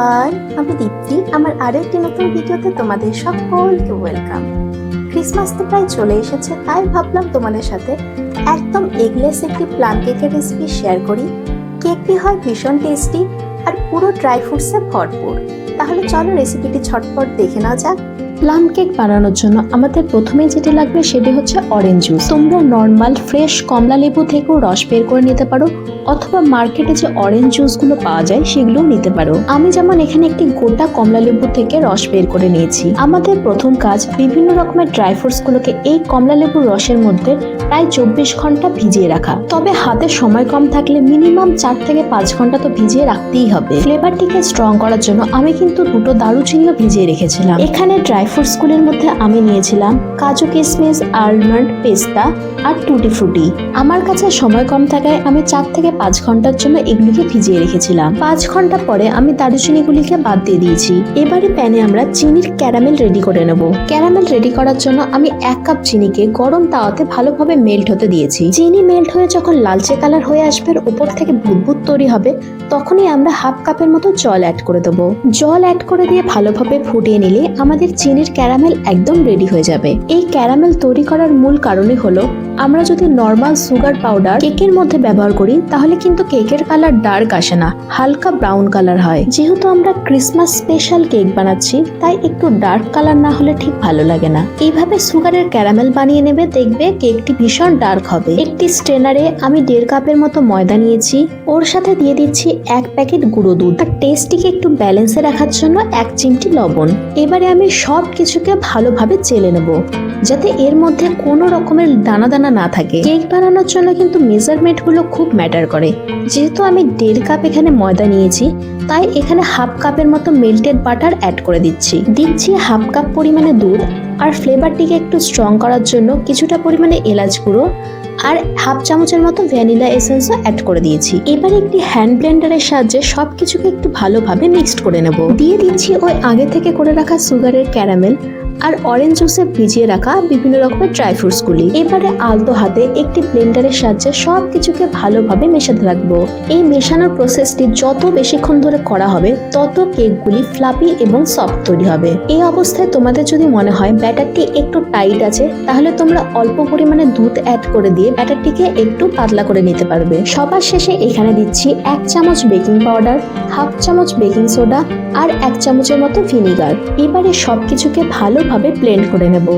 Everyone আমি দীপ্তি। আমার আরও একটি নতুন ভিডিওতে তোমাদের সকলকে ওয়েলকাম। ক্রিসমাস তো প্রায় চলে এসেছে, তাই ভাবলাম তোমাদের সাথে একদম এগলেস একটি প্লাম কেকের রেসিপি শেয়ার করি কেকটি হয় ভীষণ টেস্টি আর পুরো ড্রাই ফ্রুটসে ভরপুর। তাহলে চলো রেসিপিটি ছটপট দেখে নেওয়া যাক। প্লাম কেক বানানোর জন্য আমাদের প্রথমে যেটি লাগবে সেটি হচ্ছে অরেঞ্জ জুস তোমরা নর্মাল ফ্রেশ কমলা লেবু থেকেও রস বের করে নিতে পারো, অথবা মার্কেটে যে অরেঞ্জ জুসগুলো পাওয়া যায় সেগুলোও নিতে পারো। আমি যেমন এখানে একটি গোটা কমলা লেবু থেকে রস বের করে নিয়েছি। আমাদের প্রথম কাজ বিভিন্ন রকমের ড্রাই ফ্রুটসগুলোকে এই কমলা লেবুর রসের মধ্যে প্রায় চব্বিশ ঘণ্টা ভিজিয়ে রাখা। তবে হাতে সময় কম থাকলে মিনিমাম চার থেকে পাঁচ ঘণ্টা তো ভিজিয়ে রাখতেই হবে। ফ্লেভারটিকে স্ট্রং করার জন্য আমি কিন্তু দুটো দারুচিনিও ভিজিয়ে রেখেছিলাম। এখানে ড্রাই ফ্রুটসগুলির মধ্যে আমি নিয়েছিলাম কাজু কিশমিশ আলমন্ড, পেস্তা আর টুটি ফ্রুটি। আমার কাছে সময় কম থাকায় আমি চার থেকে পাঁচ ঘণ্টার জন্য এগুলিকে ভিজিয়ে রেখেছিলাম। পাঁচ ঘণ্টা পরে আমি দারুচিনিগুলিকে বাদ দিয়ে দিয়েছি। এবারে প্যানে আমরা চিনির ক্যারামেল রেডি করে নেব। ক্যারামেল রেডি করার জন্য আমি এক কাপ চিনিকে গরম তাওয়াতে ভালোভাবে মেল্ট হতে দিয়েছি। চিনি মেল্ট হয়ে যখন লালচে কালার হয়ে আসবে উপর থেকে বুদবুদ তৈরি হবে, তখনই আমরা হাফ কাপের মতো জল অ্যাড করে দেবো। জল অ্যাড করে দিয়ে ভালোভাবে ফুটিয়ে নিলে আমাদের চিনির ক্যারামেল একদম রেডি হয়ে যাবে। এই ক্যারামেল তৈরি করার মূল কারণই হলো, আমরা যদি নর্মাল সুগার পাউডার কেকের মধ্যে ব্যবহার করি, তাহলে কিন্তু কেকের কালার ডার্ক আসে না, হালকা ব্রাউন কালার হয়। যেহেতু আমরা ক্রিসমাস স্পেশাল কেক বানাচ্ছি, তাই একটু ডার্ক কালার না হলে ঠিক ভালো লাগে না। এইভাবে সুগারের ক্যারামেল বানিয়ে নেবে, দেখবে কেকটি ভীষণ ডার্ক হবে। একটি স্ট্রেনারে আমি দেড় কাপের মতো ময়দা নিয়েছি, ওর সাথে দিয়ে দিচ্ছি এক প্যাকেট গুঁড়ো দুধ। আর টেস্টটিকে একটু ব্যালেন্সে রাখার জন্য এক চিমটি লবণ। এবারে আমি সব কিছুকে ভালোভাবে চেলে নেব, যাতে এর মধ্যে কোনো রকমের দানা দানা না থাকে। কেক বানানোর জন্য কিন্তু মেজারমেন্টগুলো খুব ম্যাটার করে। যেহেতু আমি দেড় কাপ এখানে ময়দা নিয়েছি, তাই এখানে হাফ কাপের মতো মেল্টেড বাটার অ্যাড করে দিচ্ছি। দিচ্ছি হাফ কাপ পরিমাণে দুধ, আর ফ্লেভারটিকে একটু স্ট্রং করার জন্য কিছুটা পরিমাণে এলাচ গুঁড়ো আর হাফ চামচের মতো ভ্যানিলা এসেন্সও অ্যাড করে দিয়েছি। এবার একটি হ্যান্ড ব্লেন্ডারের সাহায্যে সব কিছুকে একটু ভালোভাবে মিক্সড করে নেব। দিয়ে দিচ্ছি ওই আগে থেকে করে রাখা সুগারের ক্যারামেল আর অরেঞ্জ জুসে ভিজিয়ে রাখা বিভিন্ন রকমের ড্রাই ফ্রুটসগুলি এবারে আলতো হাতে একটি ব্লেন্ডারের সাহায্যে সব কিছুকে ভালোভাবে মেশাতে রাখব। এই মেশানোর প্রসেসটি যত বেশিক্ষণ ধরে করা হবে, তত কেকগুলি ফ্লাপি এবং সফট তৈরি হবে। এই অবস্থায় তোমাদের যদি মনে হয় ব্যাটারটি একটু টাইট আছে, তাহলে তোমরা অল্প পরিমাণে দুধ অ্যাড করে দিয়ে ব্যাটারটিকে একটু পাতলা করে নিতে পারবে। সবার শেষে এখানে দিচ্ছি এক চামচ বেকিং পাউডার হাফ চামচ বেকিং সোডা আর এক চামচের মতো ভিনিগার এবারে সবকিছুকে ভালোভাবে ব্লেন্ড করে নেব।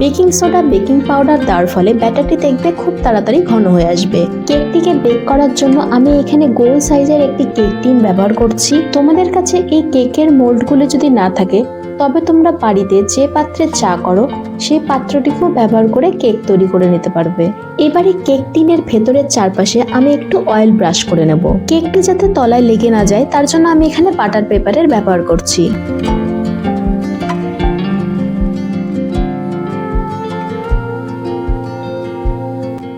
বেকিং সোডা বেকিং পাউডার দেওয়ার ফলে ব্যাটারটি দেখবে খুব তাড়াতাড়ি ঘন হয়ে আসবে। কেকটিকে বেক করার জন্য আমি এখানে গোল সাইজের একটি কেক টিন ব্যবহার করছি। তোমাদের কাছে এই কেকের মোল্ডগুলো যদি না থাকে, তবে তোমরা বাড়িতে যে পাত্রে চা করো সেই পাত্রটিকেও ব্যবহার করে কেক তৈরি করে নিতে পারবে। এবারে কেক টিনের ভেতরের চারপাশে আমি একটু অয়েল ব্রাশ করে নেব। কেকটি যাতে তলায় লেগে না যায়, তার জন্য আমি এখানে বাটার পেপারের ব্যবহার করছি।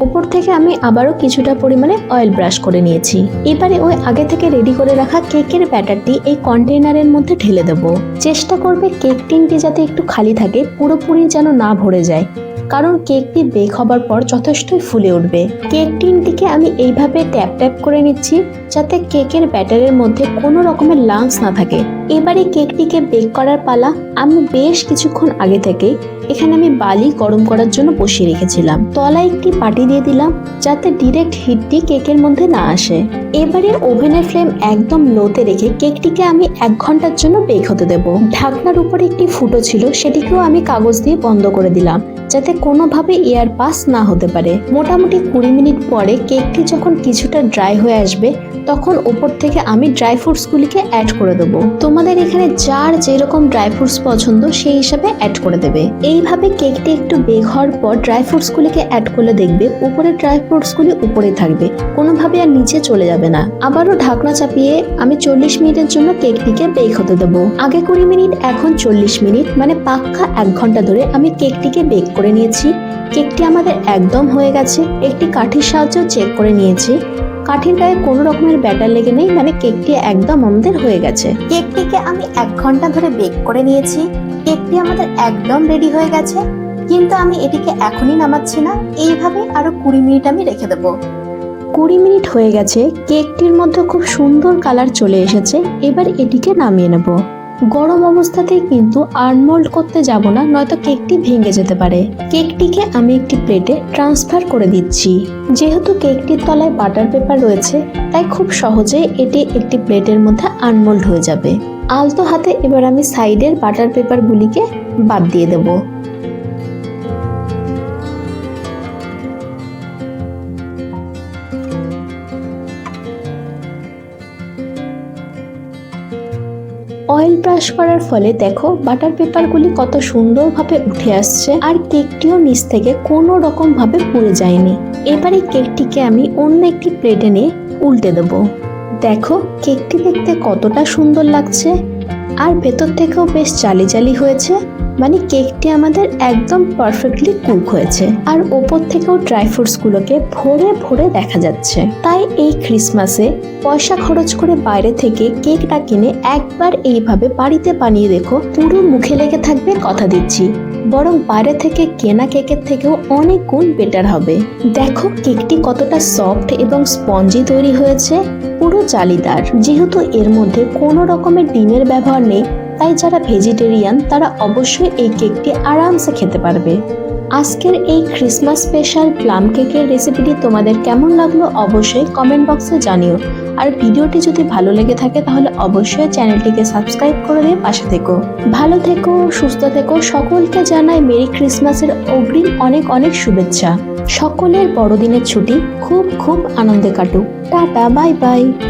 উপর থেকে আমি আবারও কিছুটা পরিমাণে অয়েল ব্রাশ করে নিয়েছি। এবারে ওই আগে থেকে রেডি করে রাখা কেকের ব্যাটারটি এই কন্টেনারের মধ্যে ঢেলে দেবো। চেষ্টা করবে কেক টিনটি যাতে একটু খালি থাকে, পুরোপুরি যেন না ভরে যায়। কারণ কেকটি বেক হবার পর যথেষ্টই ফুলে উঠবে। কেক টিনটিকে আমি এইভাবে ট্যাপ ট্যাপ করে নিচ্ছি যাতে কেকের ব্যাটারের মধ্যে কোনো রকমের লাংস না থাকে। এবারে কেকটিকে বেক করার পালা আমি বেশ কিছুক্ষণ আগে থেকে এখানে আমি বালি গরম করার জন্য বসিয়ে রেখেছিলাম। তলায় একটি পাটি দিয়ে দিলাম যাতে ডিরেক্ট হিটটি কেকের মধ্যে না আসে। এবারে ওভেনের ফ্লেম একদম লোতে রেখে কেকটিকে আমি এক ঘণ্টার জন্য বেক হতে দেব। ঢাকনার উপরে একটি ফুটো ছিল, সেটিকেও আমি কাগজ দিয়ে বন্ধ করে দিলাম। যাতে কোনোভাবে এয়ার পাস না হতে পারে। মোটামুটি কুড়ি মিনিট পরে কেকটি যখন কিছুটা ড্রাই হয়ে আসবে, তখন ওপর থেকে আমি ড্রাই ফ্রুটসগুলিকে অ্যাড করে দেবো। তোমাদের এখানে যার যেরকম ড্রাই ফ্রুটস পছন্দ, সেই হিসাবে অ্যাড করে দেবে। এইভাবে কেকটি একটু বেক হওয়ার পর ড্রাই ফ্রুটসগুলিকে অ্যাড করলে দেখবে উপরে ড্রাই ফ্রুটসগুলি উপরে থাকবে। কোনোভাবে আর নিচে চলে যাবে না। আবারও ঢাকনা চাপিয়ে আমি চল্লিশ মিনিটের জন্য কেকটিকে বেক হতে দেবো। আগে কুড়ি মিনিট, এখন চল্লিশ মিনিট মানে পাক্কা এক ঘণ্টা ধরে আমি কেকটিকে বেক করে নিয়েছি। কেকটি আমাদের একদম হয়ে গেছে। একটি কাঠির সাহায্যেও চেক করে নিয়েছি। কাঠির গায়ে কোনো রকমের ব্যাটার লেগে নেই মানে কেকটি একদম আমাদের হয়ে গেছে। কেকটিকে আমি এক ঘণ্টা ধরে বেক করে নিয়েছি। কেকটি আমাদের একদম রেডি হয়ে গেছে। কিন্তু আমি এটিকে এখনই নামাচ্ছি না। এইভাবে আরও কুড়ি মিনিট আমি রেখে দেবো। কুড়ি মিনিট হয়ে গেছে। কেকটির মধ্যে খুব সুন্দর কালার চলে এসেছে। এবার এটিকে নামিয়ে নেব। গরম অবস্থাতেই কিন্তু আর্নমোল্ড করতে যাব না, নয়তো কেকটি ভেঙে যেতে পারে। কেকটিকে আমি একটি প্লেটে ট্রান্সফার করে দিচ্ছি। যেহেতু কেকটির তলায় বাটার পেপার রয়েছে, তাই খুব সহজে এটি একটি প্লেটের মধ্যে আনমোল্ড হয়ে যাবে। আলতো হাতে এবার আমি সাইডের বাটার পেপারগুলিকে বাদ দিয়ে দেবো। অয়েল ব্রাশ করার ফলে দেখো বাটার পেপারগুলি কত সুন্দরভাবে উঠে আসছে আর কেকটিও নিচ থেকে কোনো রকম ভাবে পুড়ে যায়নি। এবারে কেকটিকে আমি অন্য একটি প্লেটে নিয়ে উল্টে দেব। দেখো কেকটি দেখতে কতটা সুন্দর লাগছে। আর ভেতর থেকেও বেশ জালি জালি হয়েছে। মানে কেকটি আমাদের একদম পারফেক্টলি কুক হয়েছে। আর ওপর থেকেও ড্রাই ফ্রুটসগুলোকে ভরে ভরে দেখা যাচ্ছে। তাই এই ক্রিসমাসে পয়সা খরচ করে বাইরে থেকে কেক না কিনে একবার এইভাবে বাড়িতে বানিয়ে দেখো, পুরো মুখে লেগে থাকবে কথা দিচ্ছি। বরং বাইরে থেকে কেনা কেকের থেকেও অনেক গুণ বেটার হবে। দেখো কেকটি কতটা সফট এবং স্পঞ্জি তৈরি হয়েছে, পুরো জালিদার যেহেতু এর মধ্যে কোনো রকমের ডিমের ব্যবহার নেই তাই যারা ভেজিটেরিয়ান, তারা অবশ্যই এই কেকটি আরামসে খেতে পারবে। আজকের এই ক্রিসমাস স্পেশাল প্লাম কেকের রেসিপিটি তোমাদের কেমন লাগল অবশ্যই কমেন্ট বক্সে জানিও। আর ভিডিওটি যদি ভালো লেগে থাকে, তাহলে অবশ্যই চ্যানেলটিকে সাবস্ক্রাইব করে দিয়ে পাশে থেকো। ভালো থেকো, সুস্থ থেকো, সকলকে জানাই মেরি ক্রিসমাসের অগ্রিম অনেক অনেক শুভেচ্ছা। সকলের বড়দিনের ছুটি খুব খুব আনন্দে কাটুক। Tata, bye bye.